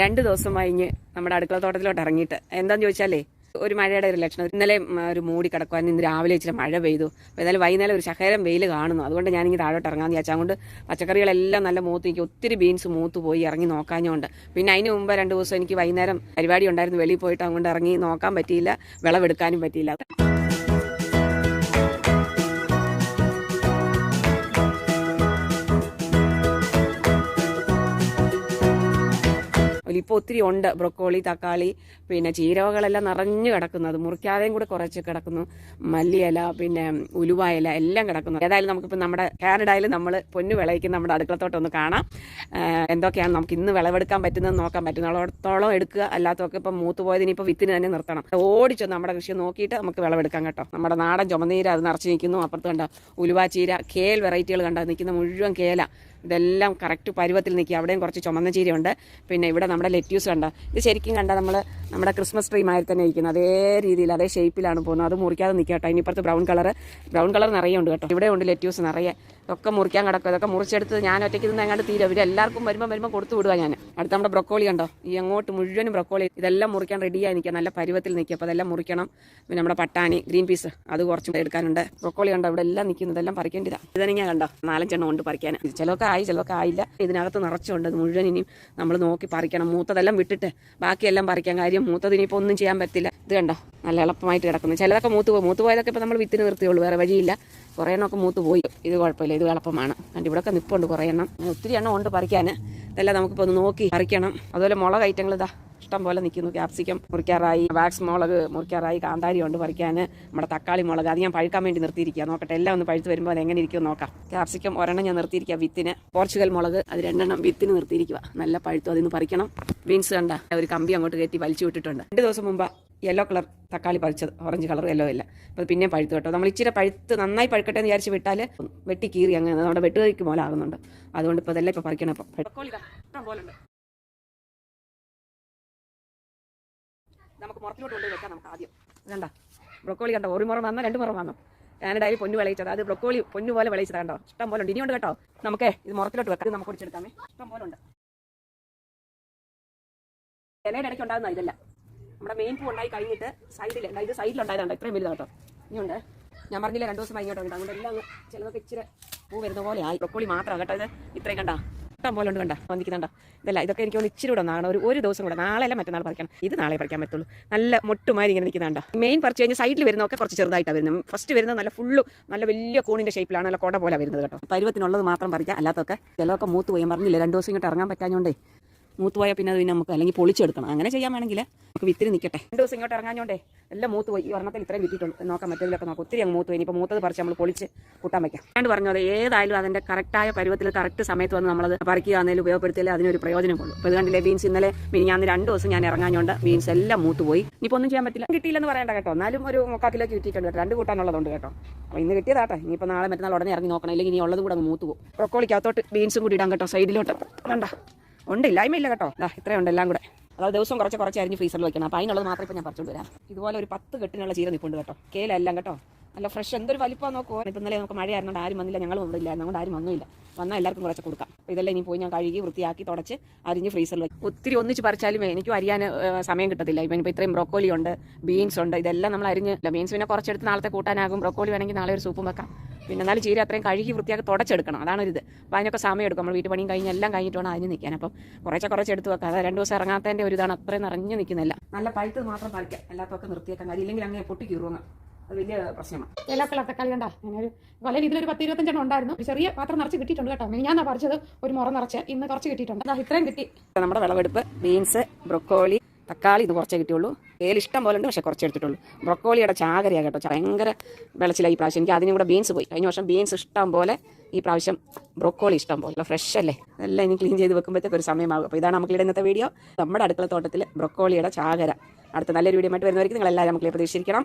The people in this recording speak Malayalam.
രണ്ട് ദിവസം കഴിഞ്ഞ് നമ്മുടെ അടുക്കള തോട്ടത്തിലോട്ട് ഇറങ്ങിയിട്ട്. എന്താന്ന് ചോദിച്ചാലേ ഒരു മഴയുടെ ഒരു ലക്ഷണം. ഇന്നലെ ഒരു മൂടി കിടക്കുവാൻ ഇന്ന് രാവിലെ ഇച്ചിരി മഴ പെയ്തു. അപ്പോൾ ഏതായാലും വൈകുന്നേരം ഒരു ശഹരം വെയിൽ കാണുന്നു. അതുകൊണ്ട് ഞാനിങ്ങനെ താഴോട്ട് ഇറങ്ങാൻ വിചാരിച്ചാൽ അതുകൊണ്ട് പച്ചക്കറികളെല്ലാം നല്ല മൂത്ത് എനിക്ക് ഒത്തിരി ബീൻസ് മൂത്ത് പോയി ഇറങ്ങി നോക്കാഞ്ഞുകൊണ്ട് പിന്നെ അതിന് മുമ്പ് രണ്ട് ദിവസം എനിക്ക് വൈകുന്നേരം പരിപാടി ഉണ്ടായിരുന്നു. വെളിയിൽ പോയിട്ട് അതുകൊണ്ട് ഇറങ്ങി നോക്കാൻ പറ്റിയില്ല. വിളവെടുക്കാനും പറ്റിയില്ല. ഇപ്പോൾ ഒത്തിരി ഉണ്ട്. ബ്രൊക്കോളി തക്കാളി പിന്നെ ചീരവകളെല്ലാം നിറഞ്ഞു കിടക്കുന്നത് മുറിക്കാതെയും കൂടെ കുറച്ച് കിടക്കുന്നു. മല്ലിയില പിന്നെ ഉലുവായില എല്ലാം കിടക്കുന്നു. ഏതായാലും നമുക്കിപ്പോൾ നമ്മുടെ കാനഡയിൽ നമ്മൾ പൊന്നു വിളയിക്കുന്ന നമ്മുടെ അടുക്കളത്തോട്ടം ഒന്ന് കാണാം. എന്തൊക്കെയാണ് നമുക്ക് ഇന്ന് വിളവെടുക്കാൻ പറ്റുന്നത് നോക്കാൻ പറ്റുന്നിടത്തോളം എടുക്കുക. അല്ലാത്തതൊക്കെ ഇപ്പം മൂത്ത് പോയതിന് ഇപ്പോൾ വിത്തിന് തന്നെ നിർത്തണം. ഓടിച്ചോ നമ്മുടെ കൃഷി നോക്കിയിട്ട് നമുക്ക് വിളവെടുക്കാം കേട്ടോ. നമ്മുടെ നാടൻ ചുമന്നീര അത് നിറച്ച് നിൽക്കുന്നു. അപ്പുറത്ത് കണ്ട ഉലുവ ചീര കേൽ വെറൈറ്റികൾ കണ്ട? നിൽക്കുന്ന മുഴുവൻ കേല. ഇതെല്ലാം കറക്റ്റ് പരുവത്തിൽ നിൽക്കുക അവിടെയും കുറച്ച് ചുമന്ന ചീരയുണ്ട്. പിന്നെ ഇവിടെ നമ്മുടെ ലെറ്റ്യൂസ് കണ്ട? ഇത് ശരിക്കും കണ്ട നമ്മൾ നമ്മുടെ ക്രിസ്മസ് ട്രീ മാതിരി തന്നെ ഇരിക്കുന്നത് അതേ രീതിയിൽ അതേ ഷേപ്പിലാണ് പോകുന്നത്. അത് മുറിക്കാതെ നിൽക്കുക കേട്ടോ. ഇനിപ്പുറത്ത് ബ്രൗൺ കളർ ബ്രൗൺ കളർ നിറയെ ഉണ്ട് കേട്ടോ. ഇവിടെ ഉണ്ട് ലെറ്റ്യൂസ് നിറയെ. ഇതൊക്കെ മുറിക്കാൻ കിടക്കും. ഇതൊക്കെ മുറിച്ചെടുത്ത് ഞാൻ ഒറ്റയ്ക്ക് നിന്ന് എങ്ങാണ്ട് തീരെ. ഇവർ എല്ലാവർക്കും വരുമ്പോൾ വരുമ്പോൾ കൊടുത്തു വിടുക ഞാൻ അടുത്ത നമ്മുടെ ബ്രൊക്കോളി കണ്ടോ? ഈ അങ്ങോട്ട് മുഴുവനും ബ്രൊക്കോളി ഇതെല്ലാം മുറിക്കാൻ റെഡിയായി നിൽക്കുക. നല്ല പരുവത്തിൽ നിൽക്കുക. അപ്പോൾ അതെല്ലാം മുറിക്കണം. പിന്നെ നമ്മുടെ പട്ടാണി ഗ്രീൻ പീസ് അത് കുറച്ചും എടുക്കാനുണ്ട്. ബ്രൊക്കോളി കണ്ടോ? ഇവിടെ എല്ലാം നിൽക്കുന്നതെല്ലാം പറിക്കേണ്ടതാണ് ഇതന്നെ കണ്ടോ? നാലഞ്ചെണ്ണം കൊണ്ട് പറിക്കാൻ ചിലവൊക്കെ ആയി ചിലതൊക്കെ ആയില്ല. ഇതിനകത്ത് നിറച്ചുണ്ട്. മുഴുവൻ ഇനിയും നമ്മൾ നോക്കി പറിക്കണം. മൂത്തതെല്ലാം വിട്ടിട്ട് ബാക്കിയെല്ലാം പറിക്കാൻ കാര്യം മൂത്തത് ഇനിയിപ്പോൾ ഒന്നും ചെയ്യാൻ പറ്റില്ല. ഇത് കണ്ടോ? നല്ല എളുപ്പമായിട്ട് കിടക്കുന്നു. ചിലതൊക്കെ മൂത്ത് പോയി. മൂത്ത് പോയതൊക്കെ ഇപ്പോൾ നമ്മൾ വിത്തിന് നിർത്തിയുള്ളൂ. വേറെ വഴിയില്ല. കുറേ എണ്ണമൊക്കെ മൂത്ത് പോയി. ഇത് കുഴപ്പമില്ല. ഇത് എളുപ്പമാണ്. കണ്ട്? ഇവിടെയൊക്കെ നിപ്പുണ്ട് കുറേ എണ്ണം. ഒത്തിരി എണ്ണം ഉണ്ട് പറിക്കാൻ ഇതെല്ലാം നമുക്കിപ്പോൾ ഒന്ന് നോക്കി പറിക്കണം. അതുപോലെ മുളക് ഐറ്റങ്ങൾ ഇതാ. ഇഷ്ടം പോലെ നിൽക്കുന്നു ക്യാപ്സിക്കം മുറിക്കാറായി വാക്സ് മുളക് മുറിക്കാറായി കാന്താരി ഉണ്ട് പറിക്കാൻ നമ്മുടെ തക്കാളി മുളക് അത് ഞാൻ പഴുക്കാൻ വേണ്ടി നിർത്തിയിരിക്കുക നോക്കട്ടെ എല്ലാം ഒന്ന് പഴുത്ത് വരുമ്പോൾ അത് എങ്ങനെ ഇരിക്കും നോക്കാം. ക്യാപ്സിക്കം ഒരെണ്ണം ഞാൻ നിർത്തിയിരിക്കുക വിത്തിന്. പോർച്ചുഗൽ മുളക് അത് രണ്ടെണ്ണം വിത്തിന് നിർത്തിയിരിക്കുക നല്ല പഴുത്തു അതിന്ന് പറിക്കണം. ബീൻസ് കണ്ട ഒരു കമ്പി അങ്ങോട്ട് കയറ്റി വലിച്ചു വിട്ടിട്ടുണ്ട്. രണ്ട് ദിവസം മുമ്പ് യെല്ലോ കളർ തക്കാളി പറിച്ചത്. ഓറഞ്ച് കളർ യെല്ലോ ഇല്ല അപ്പോൾ പിന്നെ പഴുത്ത് കേട്ടോ. നമ്മൾ ഇച്ചിരി പഴുത്ത് നന്നായി പഴുക്കട്ടെ എന്ന് വിചാരിച്ച് വിട്ടാൽ വെട്ടി കീറി അങ്ങനെ നമ്മുടെ വെട്ടുകറിക്ക് പോലെ ആകുന്നുണ്ട് അതുകൊണ്ട് ഇപ്പോൾ ഇതെല്ലാം ഇപ്പോൾ പറിക്കണം ഇപ്പോൾ പോലെ നമുക്ക് മുറത്തിലോട്ട് കൊണ്ടുപോയി വെക്കാം നമുക്ക് ആദ്യം. കണ്ട? ബ്രൊക്കോളി കണ്ടോ? ഒരു മുറം വന്നോ രണ്ട് മുറം വന്നോ. കാനഡയിൽ പൊന്നു വിളയിച്ചത്. അത് ബ്രൊക്കോളി പൊന്നു പോലെ വിളയിച്ചത് കണ്ടോ? ഇഷ്ടം പോലെ ഉണ്ട്. ഇനിയുണ്ട് കേട്ടോ. നമുക്ക് ഇത് മുറത്തിലോട്ട് വെക്കാം. നമുക്ക് കുടിച്ചെടുക്കാമേ ഇഷ്ടം പോലെ ഉണ്ട്. ഇലയുടെ ഇടയ്ക്ക് ഉണ്ടാകുന്ന ഇതല്ല. നമ്മുടെ മെയിൻ പൂ ഉണ്ടായി കഴിഞ്ഞിട്ട് സൈഡിൽ ഇത് സൈഡിലുണ്ടായതുണ്ട് ഇത്രയും വലുതാണ് കേട്ടോ. ഇനിയുണ്ട്. ഞാൻ പറഞ്ഞില്ല രണ്ടു ദിവസം വൈകിട്ടോ അതുകൊണ്ട് എല്ലാം ചിലതൊക്കെ ഇച്ചിരി പൂ വരുന്ന പോലെ ആയി. ബ്രൊക്കോളി മാത്രമാണ് കേട്ടോ ഇത്. ഇത്രയും കണ്ട? ഇഷ്ടം പോലെ ഉണ്ട് കണ്ട? വന്നിക്കുന്നുണ്ടോ ഇതല്ല ഇതൊക്കെ എനിക്ക് ഇച്ചിരി കൂടെ നാളെ ഒരു ഒരു ദിവസം കൂടെ നാളെ അല്ല മറ്റന്നാൾ പറിക്കണം. ഇത് നാളെ പറിക്കാൻ പറ്റുള്ളൂ. നല്ല മൊട്ടുമാരി ഇങ്ങനെ നിൽക്കുന്നുണ്ടോ മെയിൻ പറിച്ച് കഴിഞ്ഞാൽ സൈഡിൽ വരുന്നതൊക്കെ കുറച്ച് ചെറുതായിട്ടാണ് വരുന്നത്. ഫസ്റ്റ് വരുന്നത് നല്ല ഫുള്ള് നല്ല വലിയ കോണിന്റെ ഷേപ്പിലാണ് നല്ല കുട പോലെ വരുന്നത് കേട്ടോ. പരുവത്തിനുള്ളത് മാത്രം പറിക്കാം. അല്ലാത്തൊക്കെ ചിലതൊക്കെ മൂത്ത് പോയി. പറഞ്ഞില്ല രണ്ട് ദിവസം ഇങ്ങോട്ട് ഇറങ്ങാൻ പറ്റാഞ്ഞോണ്ടേ. മൂത്ത് പോയാൽ പിന്നെ അത് പിന്നെ നമുക്ക് അല്ലെങ്കിൽ പൊളിച്ചെടുക്കണം. അങ്ങനെ ചെയ്യാൻ വേണമെങ്കിൽ നമുക്ക് വിത്തിരി നിൽക്കട്ടെ. രണ്ട് ദിവസം ഇങ്ങോട്ട് ഇറങ്ങാഞ്ഞോണ്ടേ എല്ലാം മൂത്ത് പോയി. ഈ ഒരെണ്ണത്തിൽ ഇത്രയും വിറ്റിട്ടുണ്ട് നോക്കാം മറ്റേതിലൊക്കെ നോക്കാം. ഒത്തിരി അങ്ങ് മൂത്ത് പോയി. ഇനിയിപ്പോൾ മൂത്തത് പറിച്ച് നമ്മൾ പൊളിച്ച് കൂട്ടാൻ വയ്ക്കാം രണ്ട് പറഞ്ഞു ഏതായാലും അതിന്റെ കറക്റ്റായ പരുവത്തിൽ കറക്റ്റ് സമയത്ത് വന്ന് നമ്മളത് പറിക്കുക എന്നതിൽ ഉപയോഗപ്പെടുത്തിയാലേ അതിനൊരു പ്രയോജനം കൊള്ളൂ അപ്പോൾ ഇത് കണ്ടില്ലേ ബീൻസ് ഇന്നലെ മിനിഞ്ഞാന്ന് രണ്ട് ദിവസം ഞാൻ ഇറങ്ങാഞ്ഞോണ്ട് ബീൻസ് എല്ലാം മൂത്ത് പോയി. ഇനിയിപ്പോൾ ഒന്നും ചെയ്യാൻ പറ്റില്ല. കിട്ടിയില്ലെന്ന് പറയണ്ട കേട്ടോ. എന്നാലും ഒരു മുക്കാൽ കിലോക്ക് കിട്ടിയിട്ടുണ്ട് കേട്ടോ. രണ്ട് കൂട്ടാനുള്ളതുണ്ട് കേട്ടോ. അപ്പോൾ ഇന്ന് കിട്ടിയതാട്ടെ. ഇനിയിപ്പോൾ നാളെ മറ്റന്നാൾ ഉടനെ ഇറങ്ങി നോക്കണം. ഇല്ലെങ്കിൽ ഇനി ഉള്ളത് കൂടെ അങ്ങ് മൂത്ത് പോകും. ബ്രൊക്കോളിക്കകത്തോട്ട് ബീൻസും കൂടി ഇടാം കേട്ടോ. സൈഡിലോട്ട് വേണ്ട. ഉണ്ട് ഇല്ലായ്മയില്ല കേട്ടോ. ദാ ഇത്രയുണ്ട് എല്ലാം കൂടെ. അതായത് ദിവസം കുറച്ച് കുറച്ച് അരിഞ്ഞ് ഫ്രീസറിൽ വെക്കണം. അപ്പോൾ അതിനുള്ളത് മാത്രമേ ഇപ്പോൾ ഞാൻ പറിച്ചുകൊണ്ട് വരാം. ഇതുപോലെ ഒരു പത്ത് കെട്ടിനുള്ള ചീര നിൽപ്പുണ്ട് കേട്ടോ. കേലെല്ലാം കേട്ടോ. നല്ല ഫ്രഷ് എന്തൊരു വലിപ്പം നോക്കുമോ ഇപ്പം ഇന്നലെ നമുക്ക് മഴ ആയിരുന്നു ആരും വന്നില്ല. ഞങ്ങൾ വന്നില്ല അതുകൊണ്ട് ആരും വന്നില്ല വന്നാൽ എല്ലാവർക്കും കുറച്ച് കൊടുക്കാം. ഇതെല്ലാം ഇനി പോയി ഞാൻ കഴുകി വൃത്തിയാക്കി തുടച്ച് അരിഞ്ഞ് ഫ്രീസറിൽ വെക്കും. ഒത്തിരി ഒന്നിച്ച് പറിച്ചാലും എനിക്കും അരിയാൻ സമയം കിട്ടത്തില്ല. ഇപ്പം ഇപ്പോൾ ഇത്രയും ബ്രോക്കോളി ഉണ്ട് ബീൻസ് ഉണ്ട്. ഇതെല്ലാം നമ്മൾ അരിഞ്ഞ് ബീൻസ് പിന്നെ കുറച്ചെടുത്ത് നാളത്തെ കൂട്ടാനാകും. ബ്രോക്കോളി വേണമെങ്കിൽ നാളെ ഒരു സൂപ്പും വെക്കാം. പിന്നെ എന്നാലും ചീര അത്രയും കഴുകി വൃത്തിയാക്കി തുടച്ചെടുക്കണം. അതാണ് ഒരു ഇത് അപ്പോൾ അതിനൊക്കെ സമയം എടുക്കും. നമ്മൾ വീട്ടു പണിയും കഴിഞ്ഞ് എല്ലാം കഴിഞ്ഞിട്ട് വേണം അതിന് നിൽക്കാൻ. അപ്പം കുറച്ചെ കുറച്ച് എടുത്ത് വെക്കാം. അതായത് രണ്ട് ദിവസം ഇറങ്ങാത്തതിന്റെ ഒരു ഇതാണ്. അത്രയും നിറഞ്ഞു നിൽക്കുന്നില്ല നല്ല പഴുത്ത് മാത്രം പറിക്കാം. എല്ലാത്തൊക്കെ നിർത്തിയേക്കാൻ കാര്യം ഇല്ലെങ്കിൽ അങ്ങനെ പൊട്ടി കീറുമെന്ന്. അത് വലിയ പ്രശ്നമാണ്. എല്ലാ കളർ തക്കാളി കണ്ടാ? ഞാനൊരു രീതിയിൽ ഇതിലൊരു പത്ത് ഇരുപത്തഞ്ചെണ്ണം ഉണ്ടായിരുന്നു. ഒരു ചെറിയ പാത്രം നിറച്ച് കിട്ടിയിട്ടുണ്ട് കേട്ടോ. ഞാൻ പറിച്ചത് ഒരു മുറ നിറച്ച്. ഇന്ന് കുറച്ച് കിട്ടിയിട്ടുണ്ട്. ഇത്രയും കിട്ടി. നമ്മുടെ വിളവെടുപ്പ് ബീൻസ് ബ്രൊക്കോളി തക്കാളി ഇത് കുറച്ചേ കിട്ടിയുള്ളൂ. ഏൽ ഇഷ്ടം പോലെ ഉണ്ട് പക്ഷേ കുറച്ച് എടുത്തിട്ടുള്ളൂ. ബ്രൊക്കോളിയുടെ ചാകരയാണ് കേട്ടോ. ഭയങ്കര വിളച്ചിലായി ഈ പ്രാവശ്യം. എനിക്ക് അതിനും കൂടെ ബീൻസ് പോയി. കഴിഞ്ഞ വർഷം ബീൻസ് ഇഷ്ടം പോലെ ഈ പ്രാവശ്യം ബ്രൊക്കോളി ഇഷ്ടം പോലെ. ഫ്രഷ് അല്ലേ? എല്ലാം ഇനി ക്ലീൻ ചെയ്ത് വെക്കുമ്പോഴത്തേക്ക് ഒരു സമയമാകും. അപ്പോൾ ഇതാണ് നമുക്ക് ഇന്നത്തെ വീഡിയോ നമ്മുടെ അടുക്കള തോട്ടത്തിൽ ബ്രൊക്കോളിയുടെ ചാകര. അടുത്ത നല്ലൊരു വീഡിയോ ആയിട്ട് വരുന്നവർക്ക് നിങ്ങളെല്ലാവരും നമുക്ക് പ്രതീക്ഷിക്കണം